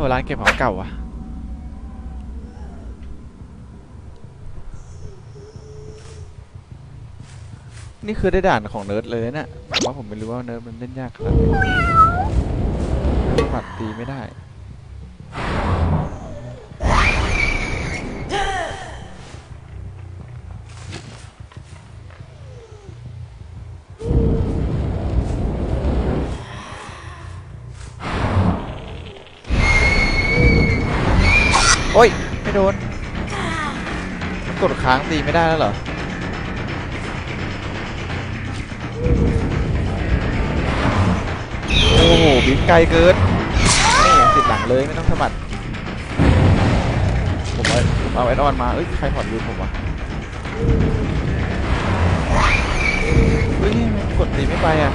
อ้ร้านเก็บของเก่าอะนี่คือได้ด่านของเนิร์ดเลยนะเนี่ยแต่ว่าผมไม่รู้ว่าเนิร์ดมันเล่นยากขนาดไหน โอ้ย ไม่โดนมันกดค้างตีไม่ได้แล้วเหรอ โอ้โหบินไกลเกินนี่ติดหลังเลยไม่ต้องสมัครผมเอาผมเอาแอดออนมา เอ้ย ใครถอดยูผมวะเฮ้ยมันกดตีไม่ไปอะ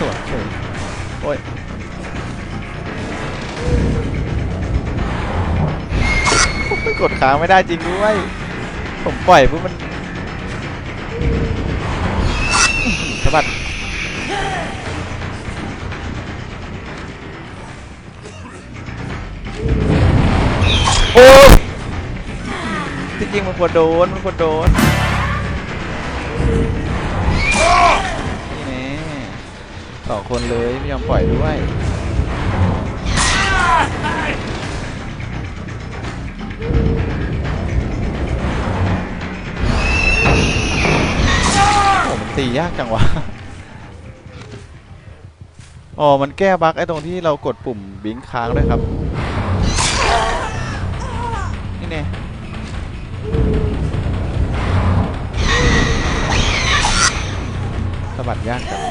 สวยเฉยโอ้ย กดค้างไม่ได้จริงด้วย ผมปล่อยปุ๊บมันสะบัดโอ้จริงๆมันควรโดน มันควรโดน นี่แน่สองคนเลยไม่ยอมปล่อยด้วย ตียากจังวะ อ๋อ มันแก้บั๊กไอ้ตรงที่เรากดปุ่มบิงค์ค้างด้วยครับ นี่เน่สะบัดยากจัง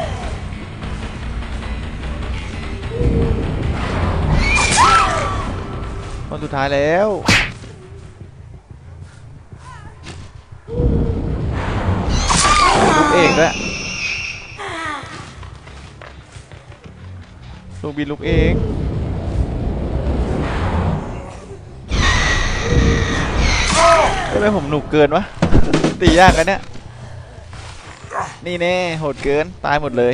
คนสุดท้ายแล้ว เอกด้วยลูกบินลูกเอกทำไมผมหนุกเกินวะ ตียากกันเนี่ย นี่แน่โหดเกิน ตายหมดเลย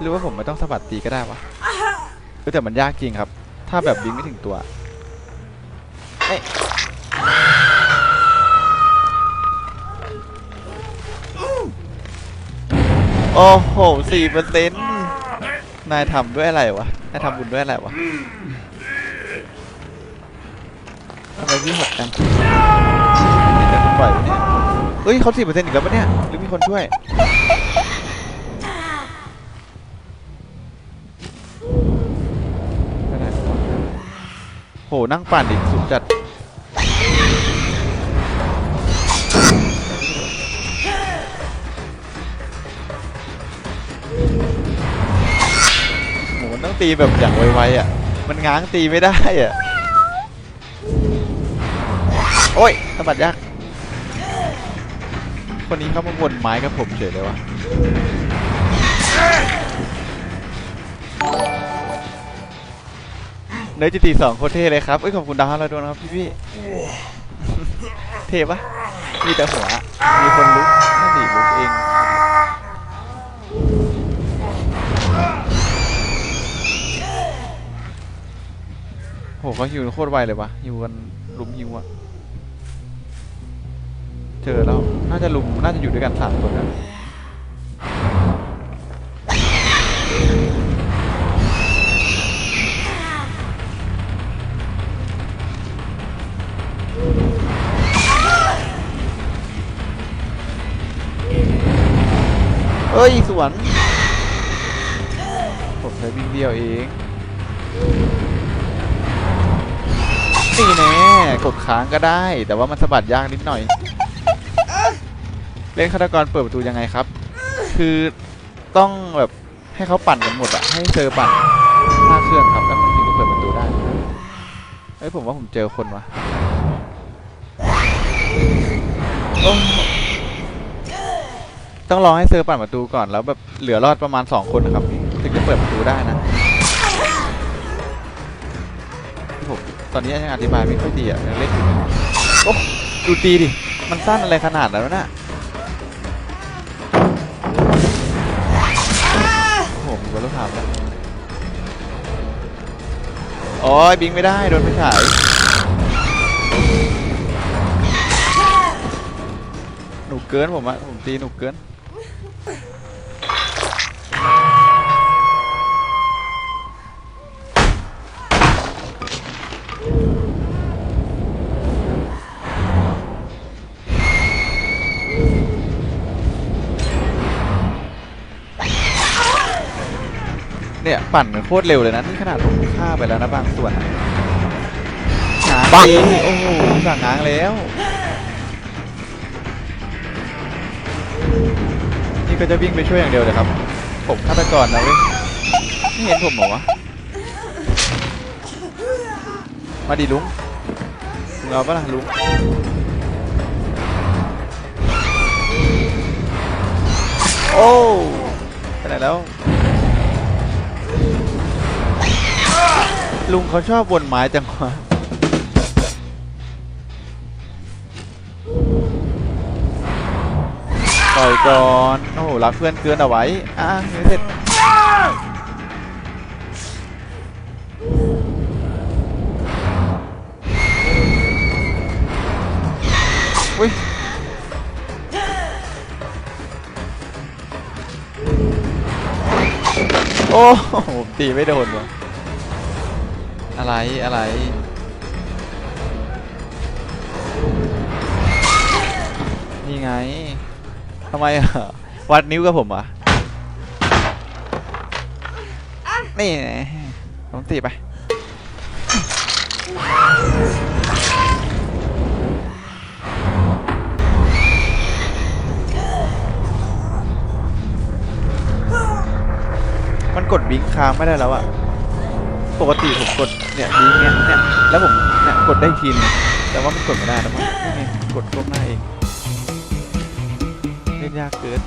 หรือว่าผมไม่ต้องสะบัดตีก็ได้วะแต่มันยากจริงครับ ถ้าแบบบินไม่ถึงตัวเอ้ โอ้โหสี่เปอร์เซ็นต์นายทำด้วยอะไรวะ นายทำบุญด้วยอะไรวะทำไมพี่หกจังเดี๋ยวผมปล่อยวะเนี่ยเฮ้ยเขาสี่เปอร์เซ็นต์อีกแล้วปะเนี่ย หรือมีคนช่วยไปไหนวะโหนั่งปั่นอีกสุดจัด ตีแบบอย่างไวๆอะ มันง้างตีไม่ได้อะ โอ้ยสะบัดยาก คนนี้เขามาวนไม้กับผมเฉยเลยวะเนยจิตีสองโคตรเท่เลยครับ เอ้ยขอบคุณดาวห้าร้อยนะครับพี่พี่เท่ปะมีแต่หัว มีคนลุกนั่นดิลุกเอง โหเขาฮิวโคตรไวเลยวะฮิวกันลุมฮิวอะเจอแล้ว น่าจะลุมน่าจะอยู่ด้วยกันสามคนอะเอ้ย สวน ผมใช้วิ่งเดียวเอง นี่แน่กดค้างก็ได้ แต่ว่ามันสะบัดยากนิดหน่อย เล่นฆาตกรเปิดประตูยังไงครับ คือต้องแบบให้เขาปั่นกันหมดอะให้เซอร์ปั่นห้าเครื่องครับ แล้วมันถึงจะเปิดประตูได้เฮ้ยผมว่าผมเจอคนวะต้องรอให้เซอร์ปั่นประตูก่อนแล้วแบบเหลือรอดประมาณสองคนนะครับ ถึงจะเปิดประตูได้นะ อนนี้ยังอธิบายไม่ค่อยดีอะยังเล็กโอ้ดูตีดิ มันสั้นอะไรขนาดแล้วนะโอ้โหมีบอลลูถามแล้วโอ้ยบิงไม่ได้ โดนไปถ่ายหนุกเกินผมอะผมตีหนุกเกิน เนี่ยปั่นกันโคตรเร็วเลยนะนี่ขนาดผมฆ่าไปแล้วนะบางส่วนอะง้างปังจริงโอ้โหสั่งง้างแล้ว นี่ก็จะวิ่งไปช่วยอย่างเดียวเลยครับ ผมฆาตกรนะเว้ยไม่เห็นผมเหรอวะมาดิลุงลุงเอาปะล่ะลุงโอ้ไปไหนแล้ว ลุงเขาชอบวนไม้จังวะปล่อยก่อนโอ้โหรักเพื่อนเกินเอาไว้ อะยังไม่เสร็จอุ้ยโอ้โหผมตีไม่โดนวะ อะไรอะไรนี่ไงทำไมอะวัดนิ้วกับผมอะนี่ผมตีไปมันกดบิงค้างไม่ได้แล้วอะ ปกติผมกดเนี่ยดีเงี้ยเนี่ยแล้วผมเนี่ยกดได้ทีนึงแต่ว่ามันกดไม่ได้นะมั้งนี่กดก้มหน้าเองเล่นยากเกิน